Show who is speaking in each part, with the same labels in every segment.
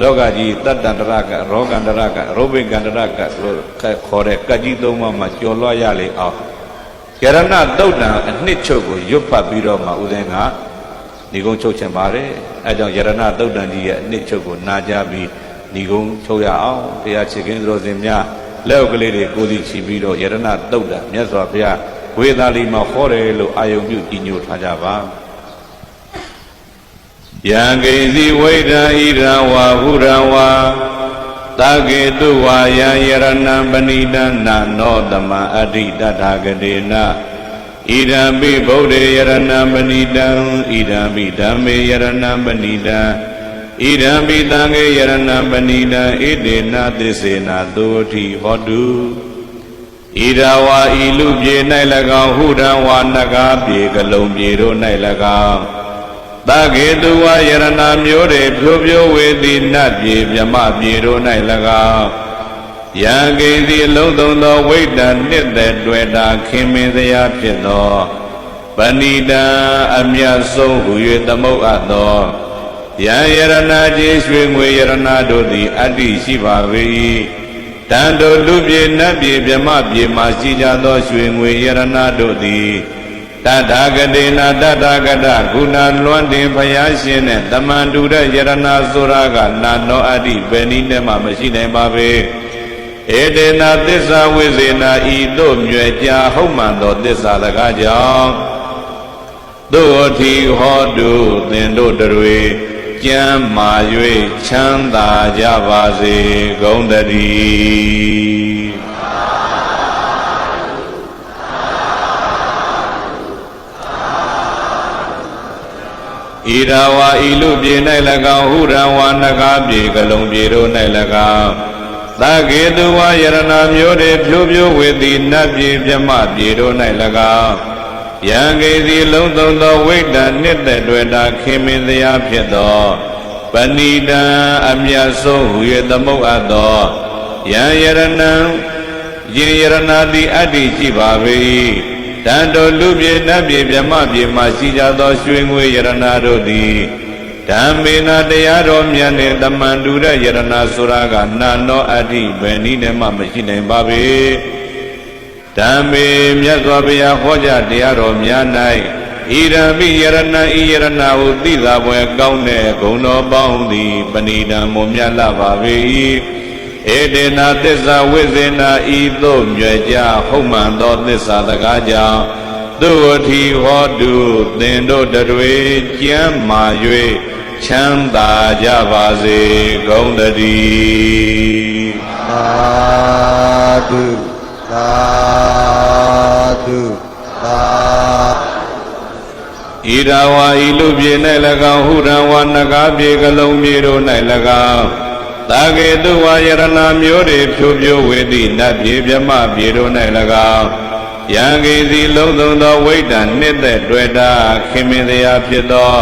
Speaker 1: လောကကြီးတတ္တန္တရကရောဂန္တရကရောဘိကန္တရကလို့ခေါ်တဲ့ကကြီးသုံးပါးမှာကျော်လွှားရလေအောင်ယရဏတုတ်တံအနှစ်ချုပ်ကိုရွတ်ဖတ်ပြီးတော့မှဦးဇင်းကဏီကုံချုပ်ချင်ပါတယ်အဲကြောင့်ယရဏတုတ်တံကြီးရဲ့အနှစ်ချုပ်ကိုနာကြားပြီးဏီကုံချုပ်ရအောင်တရားချစ်ခင်သတော်စင်များလက်ဥကလေးတွေကိုယ်စီချီပြီးတော့ယရဏတုတ်တံမြတ်စွာဘုရားဝေသာလီမှာဟောတယ်လို့အာယုံပြုကြည်ညိုထားကြပါ ယံကိစီဝိဒံဣရဝါဟုရဝါတကေတုဝါယံယရဏံပဏိတနာနောတမအဋ္ဌိတထာဂတိနာဣဒံပိဗုဒ္ဓေယရဏံပဏိတံဣဒံပိဓမ္မေယရဏံပဏိတံဣဒံပိသံဃေယရဏံပဏိတံဣတေနသစ္စေနာသုဝတိဟောတုဣဒဝါဤလူပြေ၌၎င်းဟုရံဝါနဂါပြေကလုံးပြေတို့၌၎င်း တကေတုဝယရဏမျိုးတွေဖြိုးဖြိုးဝေသည်နတ်ပြေမြမပြေတို့၌၎င်းယံကိစီအလုံးစုံသောဝိတ္တနှစ်သက်တွေ့တာခင်မင်းစရာဖြစ်သောပဏိတံအမြတ်ဆုံးဟူ၍သမုတ်အပ်သောယံယရဏကြီးရွှေငွေယရဏတို့သည်အတ္တိရှိပါ၏တန်တို့လူပြေနတ်ပြေမြမပြေမှာရှိကြသောရွှေငွေယရဏတို့သည် တထာဂတိနာတထာဂတဂုဏလွန်တင်ဘုရားရှင်နဲ့တမန်တူတဲ့ယရဏဆိုတာကနာနောအတ္တိဘယ်နည်းနဲ့မှမရှိနိုင်ပါပေဧတေနာသစ္စာဝိဇေနာဤသို့မြွယ်ကြာဟုတ်မှန်သောသစ္စာတကားကြောင့်သို့အထီဟောတုသင်တို့တွေကျမ်းမာ၍ချမ်းသာကြပါစေကုန်တည်း ဣရာဝါဤလူပြေ၌၎င်းဟုရံဝါနဂါပြေကလုံးပြေတို့၌၎င်းသကေတုဝါယရဏမျိုးတွေဖြိုးဖြိုးဝေသည်နတ်ပြေမြမပြေတို့၌၎င်းယံကေစီလုံးသုံးသောဝိတ္တနှစ်သက်တွေ့တာခင်မင်တရားဖြစ်သောပဏိတံအမြတ်ဆုံးဟူ၍သမုတ်အပ်သောယံယရဏံယေယရဏတိအတ္တိရှိပါ၏ တန်တော်လူပြေနတ်ပြေမြမပြေမှရှိကြသောရွှေငွေယရဏတို့သည်ဓမ္မေနာတရားတော်မြတ်နှင့်တမန်တူတဲ့ယရဏဆိုတာကနာနောအတ္တိဘယ်နည်းနဲ့မှမရှိနိုင်ပါပေဓမ္မေမြတ်စွာဘုရားဟောကြားတရားတော်များ၌ဣရမိယရဏဤယရဏဟုသိသာပွဲကောင်းတဲ့ဂုဏ်တော်ပေါင်းသည်ပဏိဒံမွန်မြတ်လာပါပေ၏ ဧတေနာသစ္စာဝိဇေနာဤသို့မြွယ်ကြဟုတ်မှန်သောသစ္စာတကားကြောင့်သူဝတိဟောတုသင်တို့တွေကျမ်းမာ၍ချမ်းသာကြပါစေကုန်တည်း
Speaker 2: သာဓုသာဓုသာ
Speaker 1: ဣရာဝါဤလူပြေ၌၎င်းဟုရံဝါနဂါပြေကလုံးပြေတို့၌၎င်း တာကေတုဝါယရဏမျိုးတွေဖြိုးဖြိုးဝေသည့်နတ်ပြေမြမပြေတို့၌၎င်းယံကေစီလုံးစုံသောဝိတ္တနှစ်သက်တွေ့တာခင်မင်တရားဖြစ်သော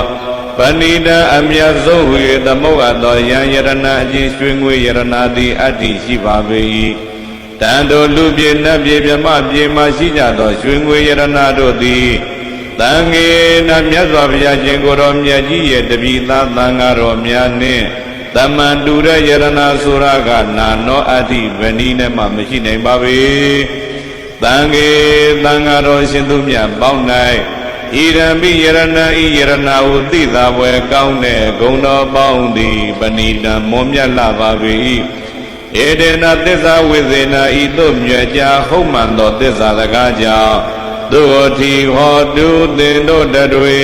Speaker 1: ပဏိတအမြတ်ဆုံးဟူ၍သမုတ်အပ်သောယံယရဏအကြီးရွှေငွေယရဏသည်အတ္တိရှိပါပေ၏တန်တို့လူပြေနတ်ပြေမြမပြေမှရှိကြသောရွှေငွေယရဏတို့သည်တန်ငေနာမြတ်စွာဘုရားရှင်ကိုယ်တော်မြတ်ကြီးရဲ့တပည့်သားသံဃာတော်များနှင့် တမန်တူတဲ့ယရဏဆိုရကနာနောအတ္တိဗဏီနဲ့မှမရှိနိုင်ပါပေတန်ငေသံဃာတော်ရှင်သူမြတ်ပေါင်း၌ဣရံပိယရဏဤယရဏဟုသိသာပွဲကောင်းတဲ့ဂုဏ်တော်ပေါင်းသည်ပဏိတံမွန်မြတ်လာပါပေ၏ဧတေနသစ္စာဝိဇေနာဤသို့မြွယ်ကြာဟုတ်မှန်သောသစ္စာစကားကြောင့်သူအထီဟောတုသင်တို့တွေ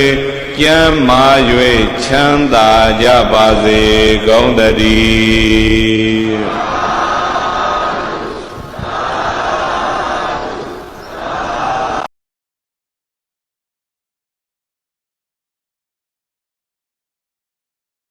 Speaker 1: ကျမ်းမာ၍ချမ်းသာကြပါစေကုန်တည်း